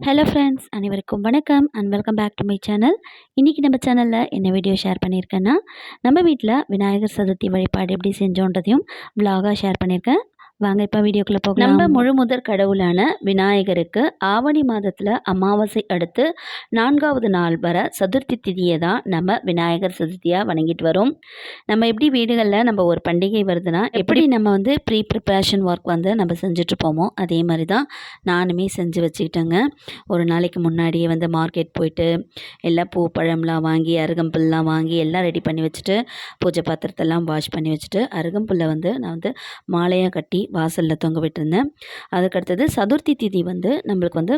Hello friends அனைவருக்கும் வணக்கம் and welcome back to my channel இன்றைக்கி நம்ம சேனலில் என்ன வீடியோ ஷேர் பண்ணியிருக்கேன்னா நம்ம வீட்டில் விநாயகர் சதுர்த்தி வழிபாடு எப்படி செஞ்சோன்றதையும் விலாகாக ஷேர் பண்ணியிருக்கேன் வாங்க இப்போ வீடியோக்குள்ளே போகலாம். நம்ம முழு முதற் கடவுளான விநாயகருக்கு ஆவணி மாதத்தில் அமாவாசை அடுத்து நான்காவது நாள் வர சதுர்த்தி திதியை தான் நம்ம விநாயகர் சதுர்த்தியாக வணங்கிட்டு வரோம். நம்ம எப்படி வீடுகளில் நம்ம ஒரு பண்டிகை வருதுன்னா எப்படி நம்ம வந்து ப்ரீ ப்ரிப்ரேஷன் ஒர்க் வந்து நம்ம செஞ்சுட்ருப்போமோ அதே மாதிரி தான் நானுமே செஞ்சு வச்சுக்கிட்டேங்க. ஒரு நாளைக்கு முன்னாடியே வந்து மார்க்கெட் போயிட்டு எல்லாம் பூ பழம்லாம் வாங்கி அருகம்புல்லாம் வாங்கி எல்லாம் ரெடி பண்ணி வச்சுட்டு பூஜை பாத்திரத்தெல்லாம் வாஷ் பண்ணி வச்சுட்டு அருகம்புல்லை வந்து நான் வந்து மாலையாக கட்டி வாசலில் தொங்க விட்டுருந்தேன். அதுக்கடுத்தது சதுர்த்தி திதி வந்து நம்மளுக்கு வந்து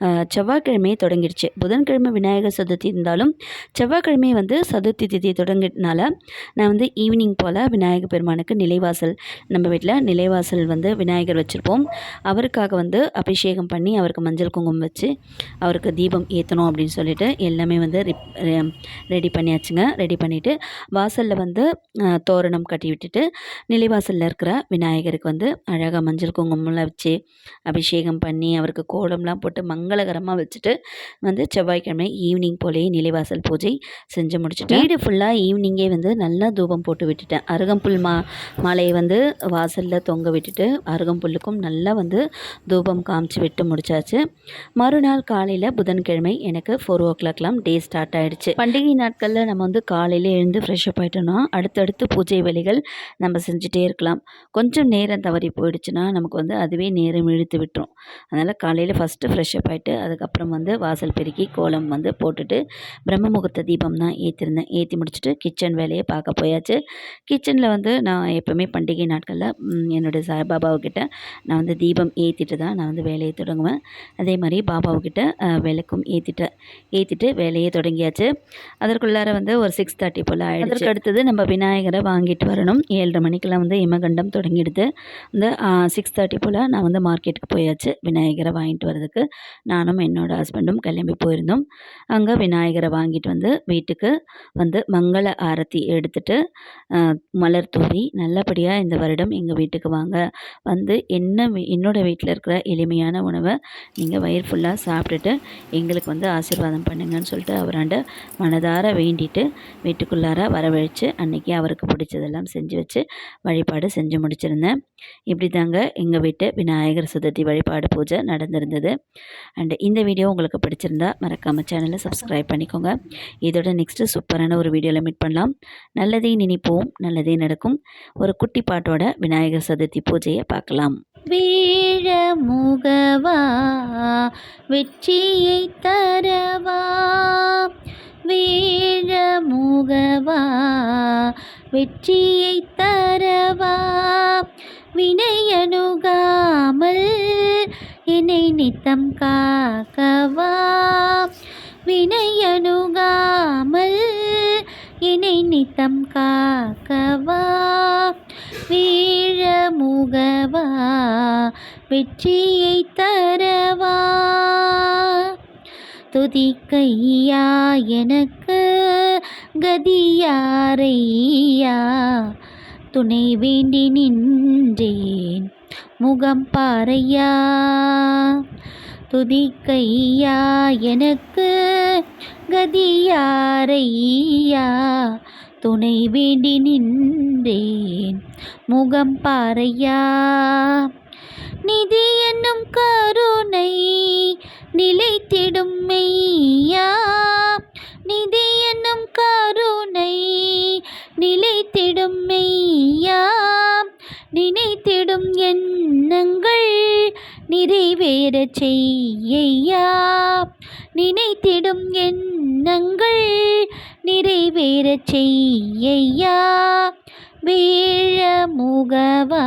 அஹ், செவ்வாய்க்கிழமையே தொடங்கிடுச்சு. புதன்கிழமை விநாயகர் சதுர்த்தி இருந்தாலும் செவ்வாய்க்கிழமை வந்து சதுர்த்தி திதி தொடங்கினால நான் வந்து ஈவினிங் போல் விநாயகர் பெருமானுக்கு நிலைவாசல் நம்ம வீட்டில் நிலைவாசல் வந்து விநாயகர் வச்சுருப்போம். அவருக்காக வந்து அபிஷேகம் பண்ணி அவருக்கு மஞ்சள் குங்குமம் வச்சு அவருக்கு தீபம் ஏற்றணும் அப்படின்னு சொல்லிட்டு எல்லாமே வந்து ரெடி பண்ணியாச்சுங்க. ரெடி பண்ணிவிட்டு வாசலில் வந்து தோரணம் கட்டி விட்டுட்டு நிலைவாசலில் இருக்கிற விநாயகருக்கு வந்து அழகாக மஞ்சள் குங்குமம்லாம் வச்சு அபிஷேகம் பண்ணி அவருக்கு கோலம்லாம் போட்டு மங்களகரமாக வச்சுட்டு வந்து செவ்வாய்க்கிழமை ஈவினிங் போலேயே நிலைவாசல் பூஜை செஞ்சு முடிச்சுட்டு வீடு ஃபுல்லாக ஈவினிங்கே வந்து நல்லா தூபம் போட்டு விட்டுட்டேன். அருகம்புல் மா மாலையை வந்து வாசலில் தொங்க விட்டுட்டு அருகம்புல்லுக்கும் நல்லா வந்து தூபம் காமிச்சு விட்டு முடிச்சாச்சு. மறுநாள் காலையில் புதன்கிழமை எனக்கு ஃபோர் ஓ கிளாக்லாம் டே ஸ்டார்ட் ஆயிடுச்சு. பண்டிகை நாட்களில் நம்ம வந்து காலையில் எழுந்து ஃப்ரெஷ் அப் ஆகிட்டோன்னா அடுத்தடுத்து பூஜை வேலைகள் நம்ம செஞ்சுட்டே இருக்கலாம். கொஞ்சம் நேரம் தவறி போயிடுச்சுன்னா நமக்கு வந்து அதுவே நேரம் இழுத்து விட்டுரும். அதனால் காலையில் ஃபஸ்ட்டு ஃப்ரெஷ் அப் ஆகிட்டு அதுக்கப்புறம் வந்து வாசல் பெருக்கி கோலம் வந்து போட்டுட்டு பிரம்ம முகூர்த்த தீபம் தான் ஏற்றிருந்தேன் ஏற்றி முடிச்சுட்டு கிச்சன் வேலையை பார்க்க போயாச்சு. கிச்சனில் வந்து நான் எப்போவுமே பண்டிகை நாட்களில் என்னுடைய சாய்பாபாவுக்கிட்ட நான் வந்து தீபம் ஏற்றிட்டு தான் நான் வந்து வேலையை தொடங்குவேன். அதே மாதிரி பாபாவுக்கிட்ட விளக்கும் ஏற்றிட்டேன் ஏற்றிட்டு வேலையை தொடங்கியாச்சு. அதற்குள்ளார வந்து ஒரு சிக்ஸ் தேர்ட்டி போல் அதற்கு அடுத்தது நம்ம விநாயகரை வாங்கிட்டு வரணும். ஏழரை மணிக்கெல்லாம் வந்து இமகண்டம் தொடங்கிடுது. இந்த சிக்ஸ் தேர்ட்டி போல் நான் வந்து மார்க்கெட்டுக்கு போயாச்சு. விநாயகரை வாங்கிட்டு வரதுக்கு நானும் என்னோடய ஹஸ்பண்டும் கிளம்பி போயிருந்தோம். அங்கே விநாயகரை வாங்கிட்டு வந்து வீட்டுக்கு வந்து மங்கள ஆரத்தி எடுத்துட்டு மலர் தூவி நல்லபடியாக இந்த வருடம் எங்கள் வீட்டுக்கு வாங்க. வந்து என்ன என்னோடய என்னோட வீட்டில் இருக்கிற எளிமையான உணவை நீங்கள் வயிறு ஃபுல்லாக சாப்பிட்டுட்டு எங்களுக்கு வந்து ஆசீர்வாதம் பண்ணுங்கன்னு சொல்லிட்டு அவராண்ட மனதார வேண்டிட்டு வீட்டுக்குள்ளார வரவழைச்சு அன்றைக்கி அவருக்கு பிடிச்சதெல்லாம் செஞ்சு வச்சு வழிபாடு செஞ்சு முடிச்சிருந்தேன். இப்படி தாங்க எங்கள் வீட்டு விநாயகர் சதுர்த்தி வழிபாடு பூஜை நடந்திருந்தது. அண்டு இந்த வீடியோ உங்களுக்கு பிடிச்சிருந்தா மறக்காமல் சேனலை சப்ஸ்கிரைப் பண்ணிக்கோங்க. இதோட நெக்ஸ்ட்டு சூப்பரான ஒரு வீடியோவில் மீட் பண்ணலாம். நல்லதே நினைப்போம் நல்லதே நடக்கும். ஒரு குட்டி பாட்டோட விநாயகர் சதுர்த்தி பூஜையை பார்க்கலாம். வீழ முகவா வெற்றியை தரவா வீழ முகவா வெற்றியை அணுகாமல் என்னை நித்தம் காக்கவா? வினை அணுகாமல் என்னை நித்தம் காக்கவா? வீழ முகவா? வெற்றியை தரவா? துதிக்கையா எனக்கு கதியாரையா? துணை வேண்டி நின்றேன். முகம் பாறையா துதிக்கையா? எனக்கு கதியாரையா? துணை வேண்டி நின்றேன் முகம் பாறையா நிதி என்னும் கருணை நிலைத்திடும் மெய்யா? நிதி என்னும் கருணை நிலைத்திடும் மெய்யா? நினைத்திடும் எண்ணங்கள் நிறைவேறச் செய்யா நினைத்திடும் எண்ணங்கள் நிறைவேறச் செய்யா வீழ முகவா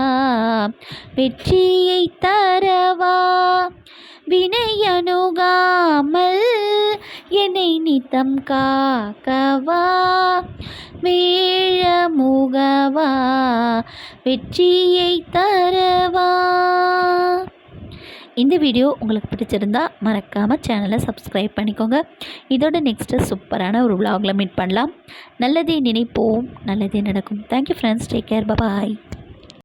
வெற்றியை தரவா? வினையணுகாமல் என்னை நித்தம் காக்கவா? வீழ முகவா வெற்றியை தரவா? இந்த வீடியோ உங்களுக்கு பிடிச்சிருந்தா மறக்காமல் சேனலை சப்ஸ்கிரைப் பண்ணிக்கோங்க. இதோட நெக்ஸ்ட்டு சூப்பரான ஒரு விலாகில் மீட் பண்ணலாம். நல்லதே நினைப்போம். நல்லதே நடக்கும். Thank you friends take care bye